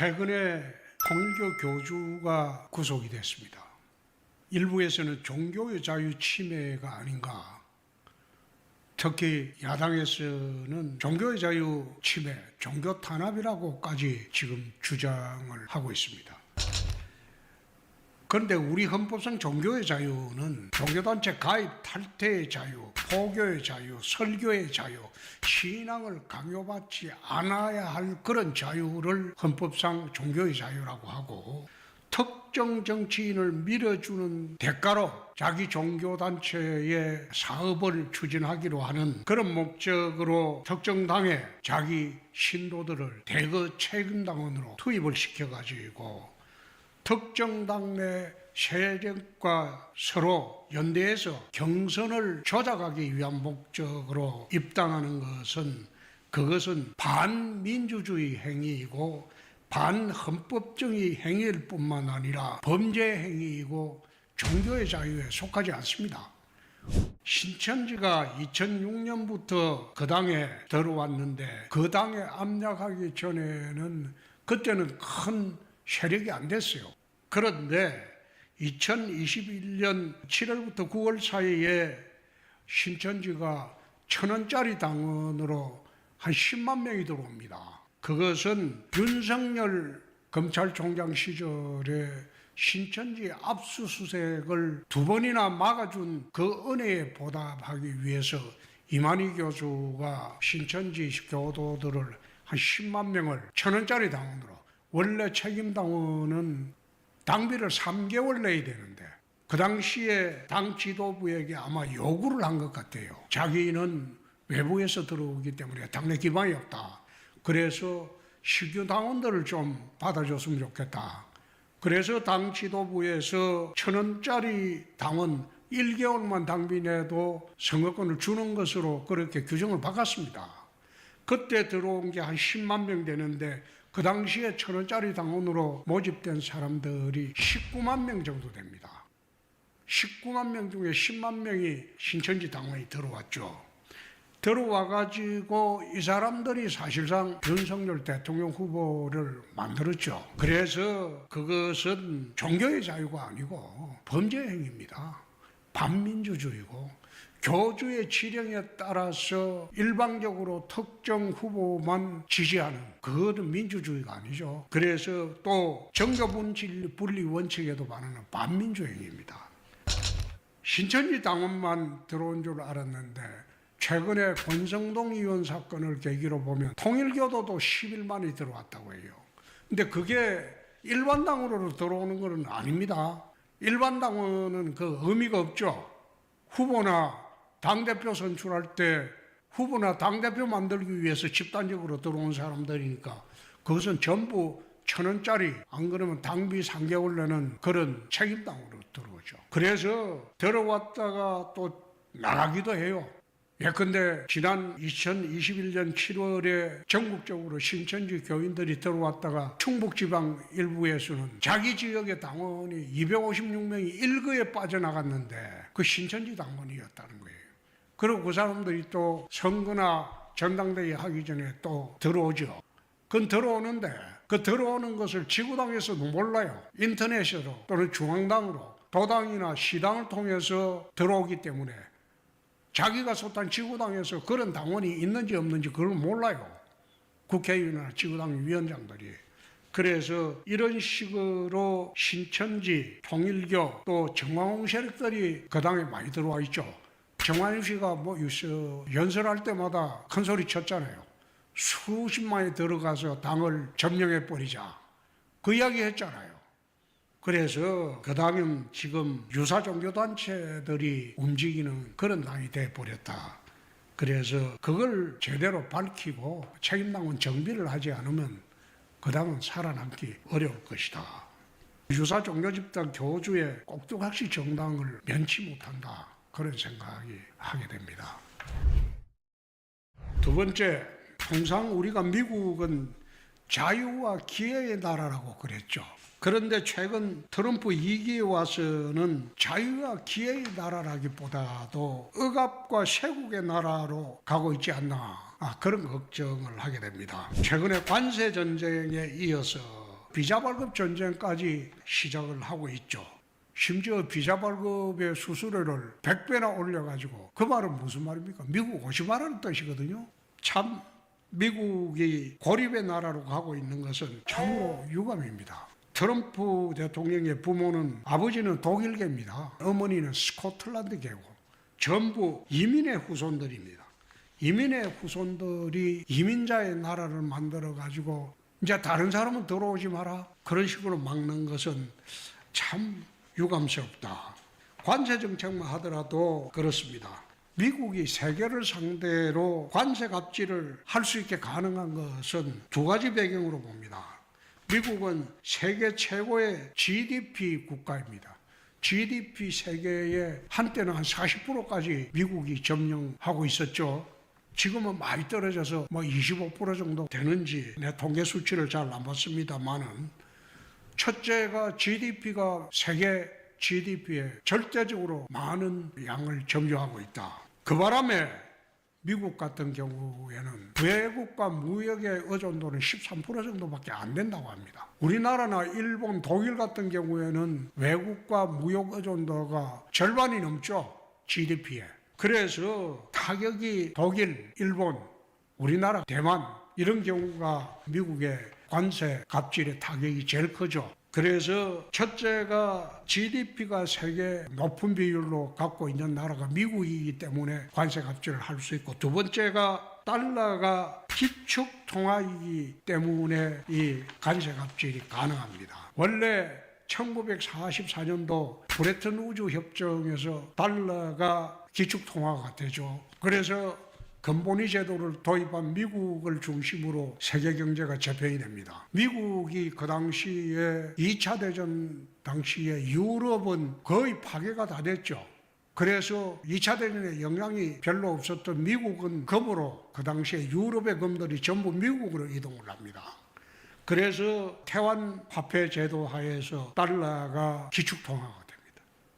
최근에 통일교 교주가 구속이 됐습니다. 일부에서는 종교의 자유 침해가 아닌가. 특히 야당에서는 종교의 자유 침해, 종교 탄압이라고까지 지금 주장을 하고 있습니다. 그런데 우리 헌법상 종교의 자유는 종교단체 가입 탈퇴의 자유, 포교의 자유, 설교의 자유, 신앙을 강요받지 않아야 할 그런 자유를 헌법상 종교의 자유라고 하고 특정 정치인을 밀어주는 대가로 자기 종교단체의 사업을 추진하기로 하는 그런 목적으로 특정 당에 자기 신도들을 대거 책임당원으로 투입을 시켜가지고 특정 당내 세력과 서로 연대해서 경선을 조작하기 위한 목적으로 입당하는 것은 그것은 반민주주의 행위이고 반헌법적인 행위일 뿐만 아니라 범죄 행위이고 종교의 자유에 속하지 않습니다. 신천지가 2006년부터 그 당에 들어왔는데 그 당에 압력하기 전에는 그때는 큰 세력이 안 됐어요. 그런데 2021년 7월부터 9월 사이에 신천지가 천 원짜리 당원으로 한 10만 명이 들어옵니다. 그것은 윤석열 검찰총장 시절에 신천지 압수수색을 두 번이나 막아준 그 은혜에 보답하기 위해서 이만희 교수가 신천지 교도들을 한 10만 명을 천 원짜리 당원으로 원래 책임 당원은 당비를 3개월 내야 되는데 그 당시에 당 지도부에게 아마 요구를 한 것 같아요. 자기는 외부에서 들어오기 때문에 당내 기반이 없다. 그래서 신규 당원들을 좀 받아줬으면 좋겠다. 그래서 당 지도부에서 천 원짜리 당원 1개월만 당비 내도 선거권을 주는 것으로 그렇게 규정을 바꿨습니다. 그때 들어온 게 한 10만 명 되는데 그 당시에 천 원짜리 당원으로 모집된 사람들이 19만 명 정도 됩니다. 19만 명 중에 10만 명이 신천지 당원이 들어왔죠. 들어와 가지고 이 사람들이 사실상 윤석열 대통령 후보를 만들었죠. 그래서 그것은 종교의 자유가 아니고 범죄 행위입니다. 반민주주의고 교주의 지령에 따라서 일방적으로 특정 후보만 지지하는 그것은 민주주의가 아니죠. 그래서 또 정교 분리 원칙에도 반하는 반민주 행위입니다. 신천지 당원만 들어온 줄 알았는데 최근에 권성동 의원 사건을 계기로 보면 통일교도도 10일만이 들어왔다고 해요. 근데 그게 일반 당으로 들어오는 것은 아닙니다. 일반 당원은 그 의미가 없죠. 후보나 당대표 선출할 때 후보나 당대표 만들기 위해서 집단적으로 들어온 사람들이니까 그것은 전부 천 원짜리 안 그러면 당비 3개월 내는 그런 책임당으로 들어오죠. 그래서 들어왔다가 또 나가기도 해요. 예컨대 지난 2021년 7월에 전국적으로 신천지 교인들이 들어왔다가 충북지방 일부에서는 자기 지역의 당원이 256명이 일거에 빠져나갔는데 그 신천지 당원이었다는 거예요. 그리고 그 사람들이 또 선거나 전당대회 하기 전에 또 들어오죠. 그건 들어오는데 그 들어오는 것을 지구당에서도 몰라요. 인터넷으로 또는 중앙당으로 도당이나 시당을 통해서 들어오기 때문에 자기가 속한 지구당에서 그런 당원이 있는지 없는지 그걸 몰라요. 국회의원이나 지구당 위원장들이. 그래서 이런 식으로 신천지, 통일교 또 정광훈 세력들이 그 당에 많이 들어와 있죠. 정환희 씨가 뭐 연설할 때마다 큰 소리 쳤잖아요. 수십만이 들어가서 당을 점령해 버리자. 그 이야기 했잖아요. 그래서 그 당은 지금 유사 종교 단체들이 움직이는 그런 당이 돼 버렸다. 그래서 그걸 제대로 밝히고 책임당은 정비를 하지 않으면 그 당은 살아남기 어려울 것이다. 유사 종교 집단 교주의 꼭두각시 정당을 면치 못한다. 그런 생각이 하게 됩니다. 두 번째, 통상 우리가 미국은 자유와 기회의 나라라고 그랬죠. 그런데 최근 트럼프 2기에 와서는 자유와 기회의 나라라기보다도 억압과 쇄국의 나라로 가고 있지 않나 아, 그런 걱정을 하게 됩니다. 최근에 관세 전쟁에 이어서 비자 발급 전쟁까지 시작을 하고 있죠. 심지어 비자 발급의 수수료를 100배나 올려가지고 그 말은 무슨 말입니까? 미국 오시마라는 뜻이거든요. 참 미국이 고립의 나라로 가고 있는 것은 참으로 유감입니다. 트럼프 대통령의 부모는 아버지는 독일계입니다. 어머니는 스코틀란드계고 전부 이민의 후손들입니다. 이민의 후손들이 이민자의 나라를 만들어 가지고 이제 다른 사람은 들어오지 마라 그런 식으로 막는 것은 참 유감스럽다. 관세 정책만 하더라도 그렇습니다. 미국이 세계를 상대로 관세 갑질을 할 수 있게 가능한 것은 두 가지 배경으로 봅니다. 미국은 세계 최고의 GDP 국가입니다. GDP 세계의 한때는 한 40%까지 미국이 점령하고 있었죠. 지금은 많이 떨어져서 뭐 25% 정도 되는지 내 통계 수치를 잘 안 봤습니다만은 첫째가 GDP가 세계 GDP에 절대적으로 많은 양을 점유하고 있다. 그 바람에 미국 같은 경우에는 외국과 무역의 의존도는 13% 정도밖에 안 된다고 합니다. 우리나라나 일본, 독일 같은 경우에는 외국과 무역 의존도가 절반이 넘죠. GDP에. 그래서 타격이 독일, 일본, 우리나라, 대만 이런 경우가 미국의 관세 갑질의 타격이 제일 크죠. 그래서 첫째가 GDP가 세계 높은 비율로 갖고 있는 나라가 미국이기 때문에 관세 갑질을 할 수 있고 두 번째가 달러가 기축 통화이기 때문에 이 관세 갑질이 가능합니다. 원래 1944년도 브레튼 우주 협정에서 달러가 기축 통화가 되죠. 그래서 근본위 제도를 도입한 미국을 중심으로 세계 경제가 재편이 됩니다. 미국이 그 당시에 2차 대전 당시에 유럽은 거의 파괴가 다 됐죠. 그래서 2차 대전에 영향이 별로 없었던 미국은 금으로 그 당시에 유럽의 금들이 전부 미국으로 이동을 합니다. 그래서 태완 화폐 제도 하에서 달러가 기축 통화가 됩니다.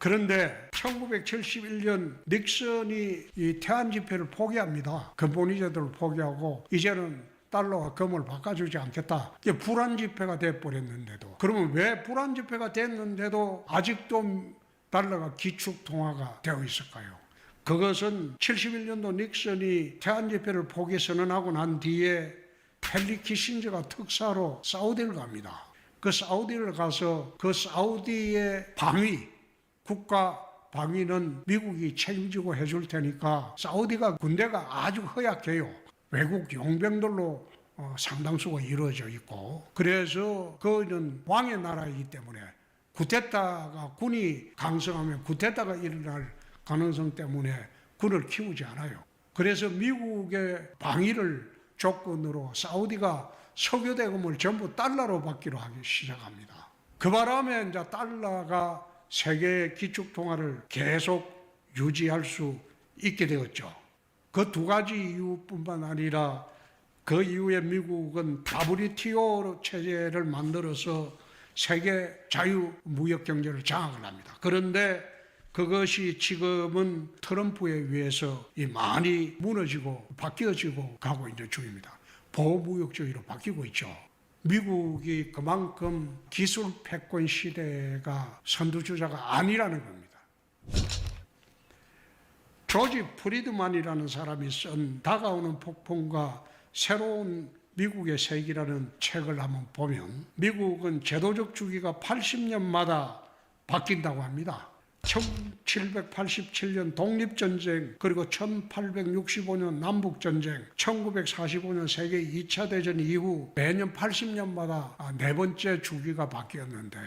그런데 1971년 닉슨이 이 태안 지폐를 포기합니다. 근본위 제도를 포기하고 이제는 달러와 금을 바꿔주지 않겠다. 이게 불안 지폐가 돼버렸는데도 그러면 왜 불안 지폐가 됐는데도 아직도 달러가 기축 통화가 되어 있을까요? 그것은 71년도 닉슨이 태안 지폐를 포기 선언하고 난 뒤에 헨리 키신저가 특사로 사우디를 갑니다. 그 사우디를 가서 그 사우디의 방위 국가 방위는 미국이 책임지고 해줄 테니까 사우디가 군대가 아주 허약해요. 외국 용병들로 어, 상당수가 이루어져 있고 그래서 그는 왕의 나라이기 때문에 구테타가 군이 강성하면 구테타가 일어날 가능성 때문에 군을 키우지 않아요. 그래서 미국의 방위를 조건으로 사우디가 석유 대금을 전부 달러로 받기로 하기 시작합니다. 그 바람에 이제 달러가 세계의 기축 통화를 계속 유지할 수 있게 되었죠. 그 두 가지 이유뿐만 아니라 그 이후에 미국은 WTO 체제를 만들어서 세계 자유 무역 경제를 장악을 합니다. 그런데 그것이 지금은 트럼프에 의해서 이 많이 무너지고 바뀌어지고 가고 있는 중입니다. 보호무역주의로 바뀌고 있죠. 미국이 그만큼 기술 패권 시대가 선두주자가 아니라는 겁니다. 조지 프리드만이라는 사람이 쓴 다가오는 폭풍과 새로운 미국의 세기라는 책을 한번 보면 미국은 제도적 주기가 80년마다 바뀐다고 합니다. 1787년 독립전쟁, 그리고 1865년 남북전쟁, 1945년 세계 2차 대전 이후 매년 80년마다 네 번째 주기가 바뀌었는데,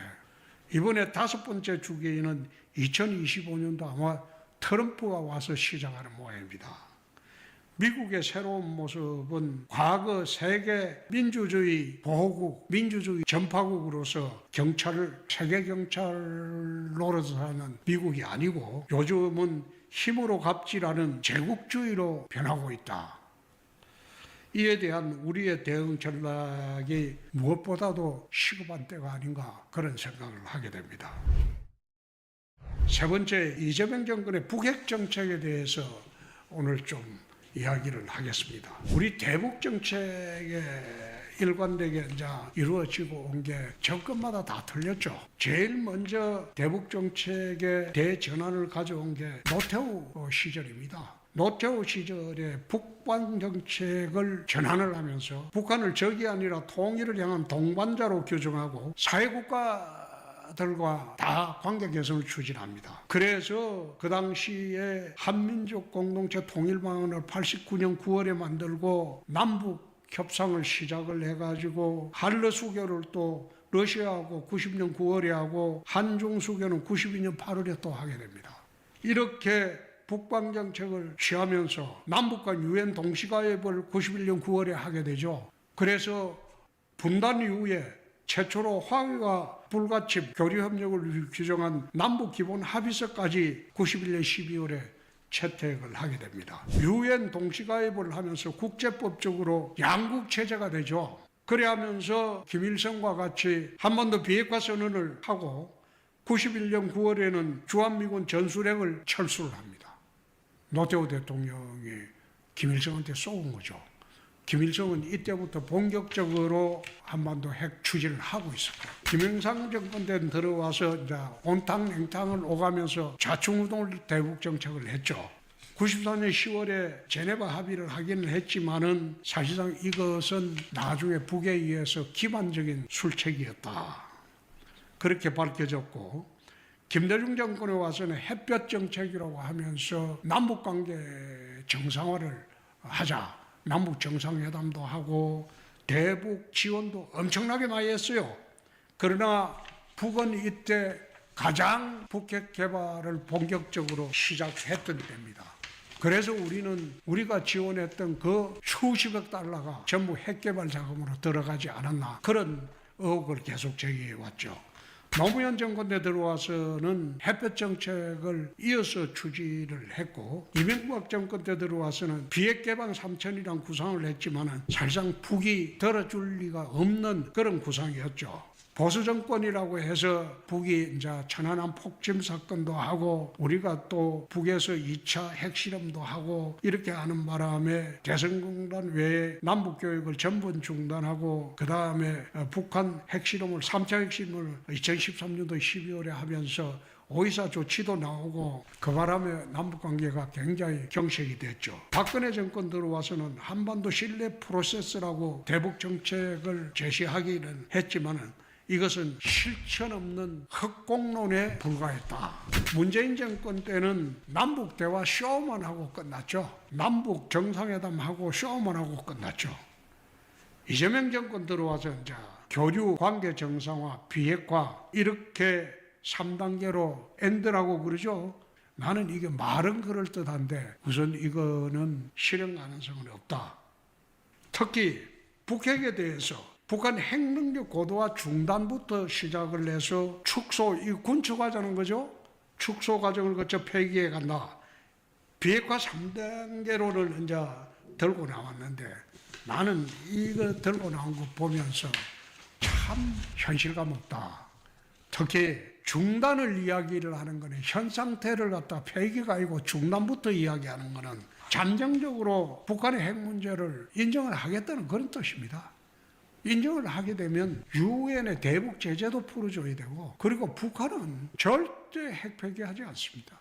이번에 다섯 번째 주기는 2025년도 아마 트럼프가 와서 시작하는 모양입니다. 미국의 새로운 모습은 과거 세계 민주주의 보호국, 민주주의 전파국으로서 경찰을 세계 경찰 노릇하는 미국이 아니고 요즘은 힘으로 갑질하는 제국주의로 변하고 있다. 이에 대한 우리의 대응 전략이 무엇보다도 시급한 때가 아닌가 그런 생각을 하게 됩니다. 세 번째 이재명 정권의 북핵 정책에 대해서 오늘 좀 이야기를 하겠습니다. 우리 대북 정책의 일관되게 이제 이루어지고 온 게 정권마다 다 틀렸죠. 제일 먼저 대북 정책의 대전환을 가져온 게 노태우 시절입니다. 노태우 시절에 북방 정책을 전환을 하면서 북한을 적이 아니라 통일을 향한 동반자로 규정하고 사회국가 들과 다 관계 개선을 추진합니다. 그래서 그 당시에 한민족 공동체 통일 방안을 89년 9월에 만들고 남북 협상을 시작을 해가지고 한러 수교를 또 러시아하고 90년 9월에 하고 한중 수교는 92년 8월에 또 하게 됩니다. 이렇게 북방 정책을 취하면서 남북 간 유엔 동시가입을 91년 9월에 하게 되죠. 그래서 분단 이후에 최초로 화해가 불가침 교류 협력을 규정한 남북 기본 합의서까지 91년 12월에 채택을 하게 됩니다. 유엔 동시가입을 하면서 국제법적으로 양국 체제가 되죠. 그래 하면서 김일성과 같이 한반도 비핵화 선언을 하고 91년 9월에는 주한미군 전술핵을 철수를 합니다. 노태우 대통령이 김일성한테 쏘은 거죠. 김일성은 이때부터 본격적으로 한반도 핵 추진을 하고 있었고 김영삼 정권 때 들어와서 이제 온탕 냉탕을 오가면서 좌충우동을 대북 정책을 했죠. 94년 10월에 제네바 합의를 하기는 했지만은 사실상 이것은 나중에 북에 의해서 기반적인 술책이었다. 그렇게 밝혀졌고 김대중 정권에 와서는 햇볕 정책이라고 하면서 남북 관계 정상화를 하자. 남북 정상회담도 하고 대북 지원도 엄청나게 많이 했어요. 그러나 북은 이때 가장 북핵 개발을 본격적으로 시작했던 때입니다. 그래서 우리는 우리가 지원했던 그 수십억 달러가 전부 핵 개발 자금으로 들어가지 않았나 그런 의혹을 계속 제기해 왔죠. 노무현 정권 때 들어와서는 햇볕 정책을 이어서 추진을 했고 이명박 정권 때 들어와서는 비핵 개방 3천이란 구상을 했지만은 사실상 북이 들어줄 리가 없는 그런 구상이었죠. 보수 정권이라고 해서 북이 이제 천안함 폭침 사건도 하고 우리가 또 북에서 2차 핵실험도 하고 이렇게 하는 바람에 대선공단 외에 남북 교육을 전부 중단하고 그 다음에 북한 핵실험을 3차 핵실험을 2013년도 12월에 하면서 오이사 조치도 나오고 그 바람에 남북 관계가 굉장히 경색이 됐죠. 박근혜 정권 들어와서는 한반도 신뢰 프로세스라고 대북 정책을 제시하기는 했지만은 이것은 실천 없는 헛공론에 불과했다. 문재인 정권 때는 남북 대화 쇼만 하고 끝났죠. 남북 정상회담하고 쇼만 하고 끝났죠. 이재명 정권 들어와서 이제 교류 관계 정상화, 비핵화 이렇게 3단계로 엔드라고 그러죠. 나는 이게 말은 그럴 듯한데 우선 이거는 실현 가능성은 없다. 특히 북핵에 대해서 북한 핵능력 고도화 중단부터 시작을 해서 축소, 이 군축하자는 거죠. 축소 과정을 거쳐 폐기해 간다. 비핵화 3단계로를 이제 들고 나왔는데 나는 이거 들고 나온 거 보면서 참 현실감 없다. 특히 중단을 이야기를 하는 거는 현 상태를 갖다 폐기가 아니고 중단부터 이야기하는 거는 잠정적으로 북한의 핵 문제를 인정을 하겠다는 그런 뜻입니다. 인정을 하게 되면 유엔의 대북 제재도 풀어줘야 되고 그리고 북한은 절대 핵 폐기하지 않습니다.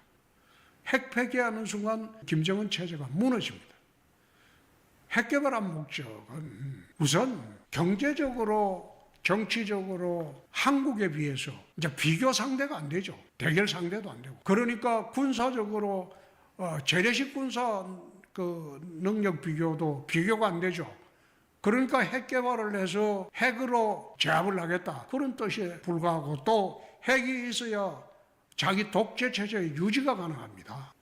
핵 폐기하는 순간 김정은 체제가 무너집니다. 핵 개발한 목적은 우선 경제적으로 정치적으로 한국에 비해서 이제 비교 상대가 안 되죠. 대결 상대도 안 되고. 그러니까 군사적으로 어, 재래식 군사 그 능력 비교도 비교가 안 되죠. 그러니까 핵 개발을 해서 핵으로 제압을 하겠다. 그런 뜻에 불과하고 또 핵이 있어야 자기 독재 체제의 유지가 가능합니다.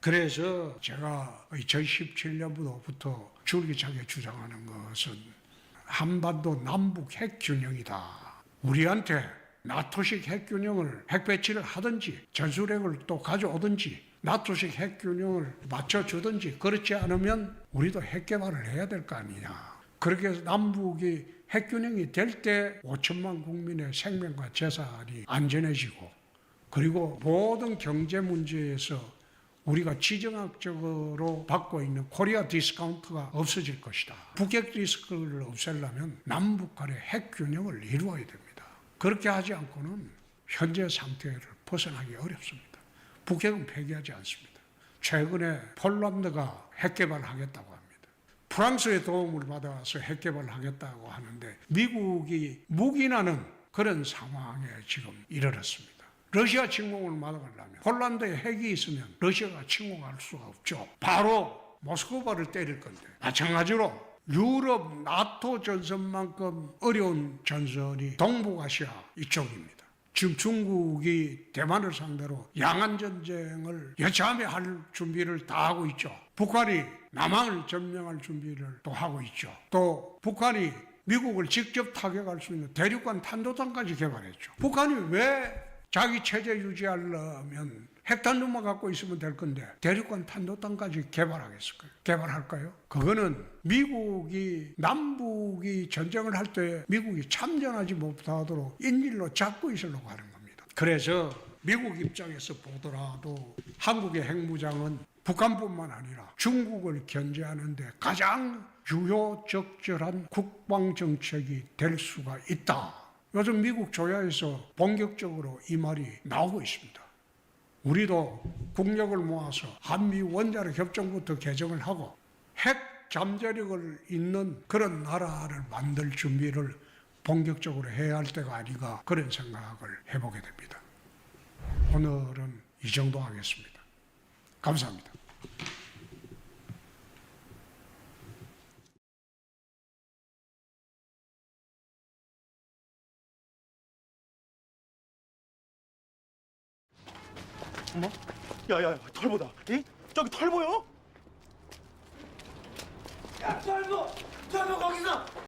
그래서 제가 2017년부터 줄기차게 주장하는 것은 한반도 남북 핵 균형이다. 우리한테 나토식 핵 균형을 핵 배치를 하든지 전술핵을 또 가져오든지 나토식 핵균형을 맞춰주든지 그렇지 않으면 우리도 핵 개발을 해야 될 거 아니냐. 그렇게 해서 남북이 핵균형이 될 때 5천만 국민의 생명과 재산이 안전해지고 그리고 모든 경제 문제에서 우리가 지정학적으로 받고 있는 코리아 디스카운트가 없어질 것이다. 북핵 리스크를 없애려면 남북 간의 핵균형을 이루어야 됩니다. 그렇게 하지 않고는 현재 상태를 벗어나기 어렵습니다. 북핵은 폐기하지 않습니다. 최근에 폴란드가 핵 개발하겠다고 합니다. 프랑스의 도움을 받아서 핵 개발하겠다고 하는데 미국이 묵인하는 그런 상황에 지금 이르렀습니다. 러시아 침공을 막으려면 폴란드에 핵이 있으면 러시아가 침공할 수가 없죠. 바로 모스크바를 때릴 건데 마찬가지로 유럽 나토 전선만큼 어려운 전선이 동북아시아 이쪽입니다. 지금 중국이 대만을 상대로 양안 전쟁을 여차하게 할 준비를 다 하고 있죠. 북한이 남한을 점령할 준비를 또 하고 있죠. 또 북한이 미국을 직접 타격할 수 있는 대륙간 탄도탄까지 개발했죠. 북한이 왜 자기 체제 유지하려면 핵탄두만 갖고 있으면 될 건데 대륙간 탄도탄까지 개발하겠을까요? 개발할까요? 그거는 미국이 남북이 전쟁을 할 때 미국이 참전하지 못하도록 인질로 잡고 있으려고 하는 겁니다. 그래서 미국 입장에서 보더라도 한국의 핵무장은 북한뿐만 아니라 중국을 견제하는데 가장 유효 적절한 국방 정책이 될 수가 있다. 요즘 미국 조야에서 본격적으로 이 말이 나오고 있습니다. 우리도 국력을 모아서 한미 원자력 협정부터 개정을 하고 핵 잠재력을 있는 그런 나라를 만들 준비를 본격적으로 해야 할 때가 아닌가 그런 생각을 해보게 됩니다. 오늘은 이 정도 하겠습니다. 감사합니다. 어머? 야야야 털보다 이? 저기 털 보여? 야, 털보! 털보 거기서!